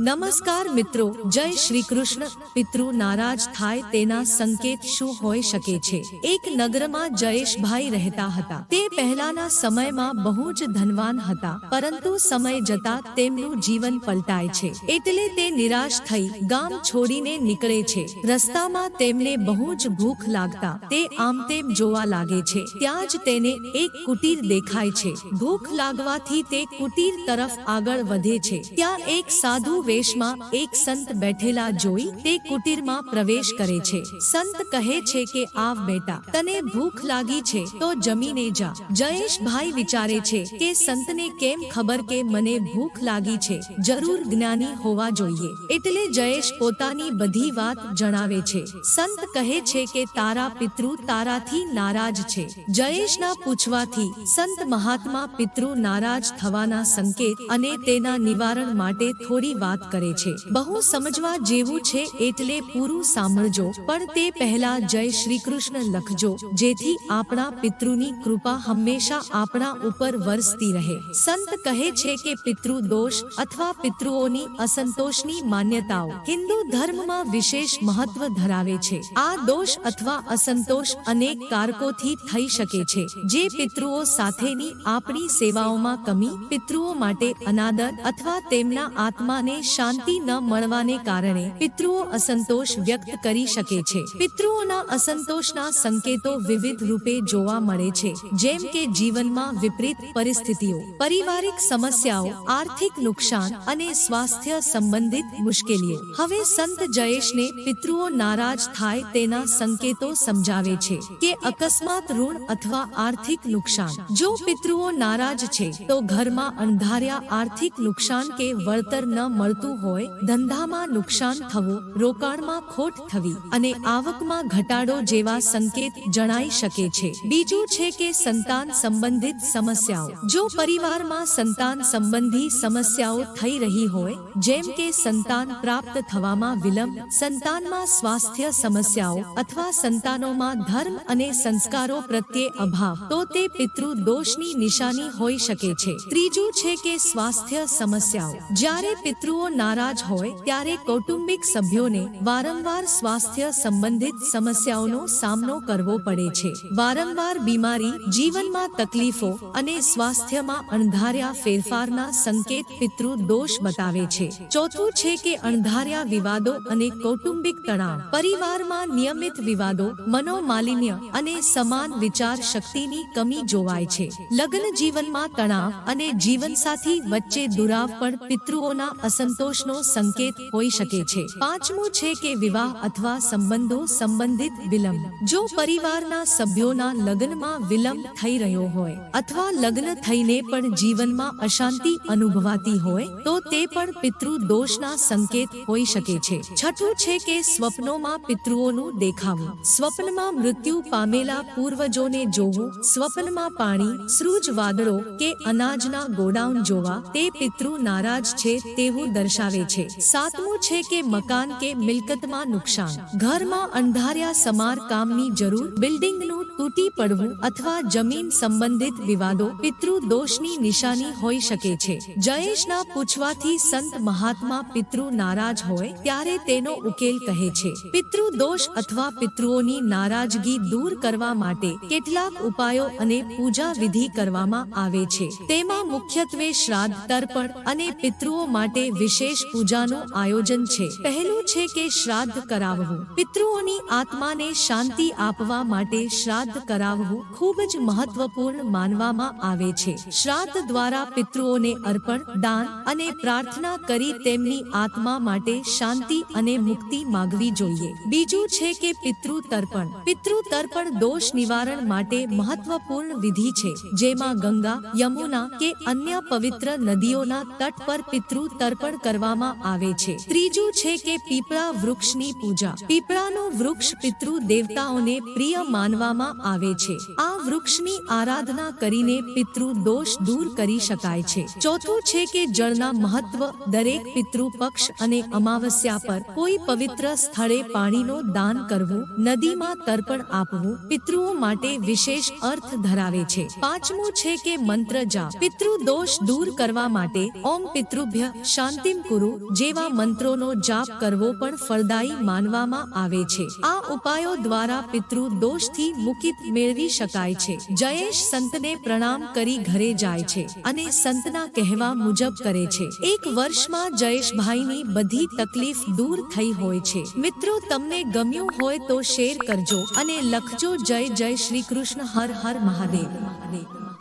નમસ્કાર મિત્રો, જય શ્રી કૃષ્ણ. પિતૃ નારાજ થાય તેના સંકેત શું હોઈ શકે છે? એક નગરમાં જયેશભાઈ રહેતા હતા. તે પહેલાના સમયમાં બહુ જ ધનવાન હતા, પરંતુ સમય જતા તેમનું જીવન પલટાય છે. એટલે તે નિરાશ થઈ ગામ છોડીને નીકળે છે. રસ્તામાં તેમને બહુ જ ભૂખ લાગતા, તે આમ તેમ જોવા લાગે છે. ત્યાં જ તેને એક કુટીર દેખાય છે. ભૂખ લાગવાથી તે કુટીર તરફ આગળ વધે છે. ત્યાં એક સાધુ વેશમાં એક સંત બેઠેલા જોઈ તે કુટીરમાં પ્રવેશ કરે છે. સંત કહે છે કે, આવ બેટા, તને ભૂખ લાગી છે, તો જમીને જા. જયેશભાઈ વિચારે છે કે, સંતને કેમ ખબર કે મને ભૂખ લાગી છે? જરૂર જ્ઞાની હોવા જોઈએ. એટલે જયેશ પોતાની બધી વાત જણાવે છે. સંત કહે છે કે, તારા પિતૃ તારાથી નારાજ છે. જયેશના પૂછવાથી સંત મહાત્મા પિતૃ નારાજ થવાના સંકેત અને તેના નિવારણ માટે થોડી વાત કરે છે. બહુ સમજવા જેવું છે એટલે પૂરું સાંભળજો. પણ તે પહેલા જય શ્રી કૃષ્ણ લખજો, જેથી આપણા પિતૃની કૃપા હંમેશા આપણા ઉપર વરસતી રહે. સંત કહે છે કે પિતૃ દોષ અથવા પિતૃઓની અસંતોષની માન્યતાઓ હિન્દુ ધર્મમાં વિશેષ મહત્વ ધરાવે છે. આ દોષ અથવા અસંતોષ અનેક કારકોથી થઈ શકે છે. જે પિતૃઓ સાથેની આપણી સેવાઓમાં કમી, પિતૃઓ માટે અનાદર અથવા તેમના આત્માને શાંતિ ન મળવાને કારણે પિતૃઓ અસંતોષ વ્યક્ત કરી શકે છે. પિતૃઓના અસંતોષના સંકેતો વિવિધ રૂપે જોવા મળે છે, જેમ કે જીવનમાં વિપરીત પરિસ્થિતિઓ, પારિવારિક સમસ્યાઓ, આર્થિક નુકસાન અને સ્વાસ્થ્ય સંબંધિત મુશ્કેલીઓ. હવે સંત જયેશને પિતૃઓ નારાજ થાય તેના સંકેતો સમજાવે છે કે અકસ્માત ઋણ અથવા આર્થિક નુકસાન. જો પિતૃઓ નારાજ છે, તો ઘરમાં અંધાર્યા આર્થિક નુકસાન કે વળતર ન મળતું હોય, ધંધામાં નુકસાન થવું, રોકાણમાં ખોટ થવી અને આવકમાં ઘટાડો જેવા સંકેત જણાઈ શકે છે. બીજું છે કે સંતાન સંબંધિત સમસ્યાઓ. જો પરિવારમાં સંતાન સંબંધી સમસ્યાઓ થઈ રહી હોય, જેમ કે સંતાન પ્રાપ્ત થવામાં વિલંબ, સંતાનમાં સ્વાસ્થ્ય સમસ્યાઓ અથવા સંતાનોમાં ધર્મ અને સંસ્કારો પ્રત્યે અભાવ, તો તે પિતૃ દોષની નિશાની હોઈ શકે છે. ત્રીજું છે કે સ્વાસ્થ્ય સમસ્યાઓ. જ્યારે પિતૃઓ નારાજ હોય ત્યારે કૌટુંબિક સભ્યોને વારંવાર સ્વાસ્થ્ય સંબંધિત સમસ્યાઓનો સામનો કરવો પડે છે. વારંવાર બીમારી, જીવનમાં તકલીફો અને સ્વાસ્થ્યમાં અણધાર્યા ફેરફારના સંકેત પિતૃ દોષ બતાવે છે. ચોથું છે કે અણધાર્યા વિવાદો અને કૌટુંબિક તણાવ. પરિવારમાં નિયમિત વિવાદો, મનોમાલિન્ય અને સમાન વિચાર શક્તિની કમી જોવાય છે. લગ્ન જીવનમાં તણાવ અને જીવનસાથી વચ્ચે દુરાવ પણ પિતૃઓના અસંતોષનો સંકેત હોઈ શકે છે. પાંચમું છે કે વિવાહ અથવા સંબંધો સંબંધિત વિલંબ. જો પરિવારના સભ્યોના લગ્નમાં વિલંબ થઈ રહ્યો હોય અથવા લગ્ન થઈને પણ જીવનમાં અશાંતિ અનુભવાતી હોય, તો તે પણ પિતૃ દોષના સંકેત હોઈ શકે છે. છઠ્ઠું છે કે સ્વપ્નોમાં પિતૃઓનું દેખાવું. સ્વપ્નમાં મૃત્યુ પામેલા પૂર્વજોને જોવું, સ્વપ્નમાં પાણી સૃજ વાદળો કે અનાજના ગોડાઉન જોવા, તે પિતૃ નારાજ છે તેવું દર્શાવે છે. સાતમું છે કે મકાન કે મિલકતમાં નુકસાન. ઘરમાં અંધાર્યા સમાર કામની જરૂર, બિલ્ડિંગનું તૂટી પડવું અથવા જમીન સંબંધિત વિવાદો, પિતૃ દોષની નિશાની હોઈ શકે છે. જયેશના પૂછવાથી સંત મહાત્મા પિતૃ નારાજ હોય ત્યારે તેનો ઉકેલ કહે છે. પિતૃ દોષ અથવા પિતૃઓની નારાજગી દૂર કરવા માટે કેટલાક ઉપાયો અને પૂજા વિધિ કરવામાં આવે છે. તેમાં મુખ્યત્વે શ્રાદ્ધ, તર્પણ અને પિતૃઓ માટે વિશેષ પૂજાનું આયોજન છે. પહેલું છે કે શ્રાદ્ધ કરાવવું. પિતૃઓની આત્માને શાંતિ આપવા માટે શ્રાદ્ધ કરાવવું ખૂબ જ મહત્વપૂર્ણ માનવામાં આવે છે. શ્રાદ્ધ દ્વારા પિતૃઓને અર્પણ, દાન અને પ્રાર્થના કરી તેમની આત્મા માટે શાંતિ અને મુક્તિ માગવી જોઈએ. બીજું છે કે પિતૃ તર્પણ પિતૃ તર્પણ દોષ નિવારણ માટે મહત્વપૂર્ણ વિધિ છે. જેમાં ગંગા, યમુના કે અન્ય પવિત્ર નદીઓના તટ પર પિતૃ તર્પણ કરવામાં આવે છે. ત્રીજું છે કે પીપળા વૃક્ષની પૂજા. પીપળાનું વૃક્ષ પિતૃ દેવતાઓને પ્રિય માનવામાં આવે છે. આ વૃક્ષની આરાધના કરીને પિતૃ દોષ દૂર કરી શકાય છે. ચોથું છે કે જળના મહત્વ દરેક પિતૃ પક્ષ અને અમાવસ્યા પર કોઈ પવિત્ર સ્થળે પાણીનો દાન કરવું, નદીમાં તર્પણ આપવું, પિતૃઓ માટે વિશેષ અર્થ ધરાવે છે. પાંચમું છે કે મંત્ર જાપ. પિતૃ દોષ દૂર કરવા માટે ઓમ પિતૃભ્ય શાંતિ અંતિમ કુરુ જેવા મંત્રોનો જાપ કરવો પણ ફળદાયી માનવામાં આવે છે. આ ઉપાયો દ્વારા પિતૃ દોષથી મુક્ત મેળવી શકાય છે. જયેશ સંતને પ્રણામ કરી ઘરે જાય છે અને સંતના કહેવા મુજબ કરે છે. એક વર્ષમાં જયેશભાઈની બધી તકલીફ દૂર થઈ હોય છે. મિત્રો, તમને ગમ્યું હોય તો શેર કરજો અને લખજો જય જય શ્રી કૃષ્ણ, હર હર મહાદેવ. મહાદેવ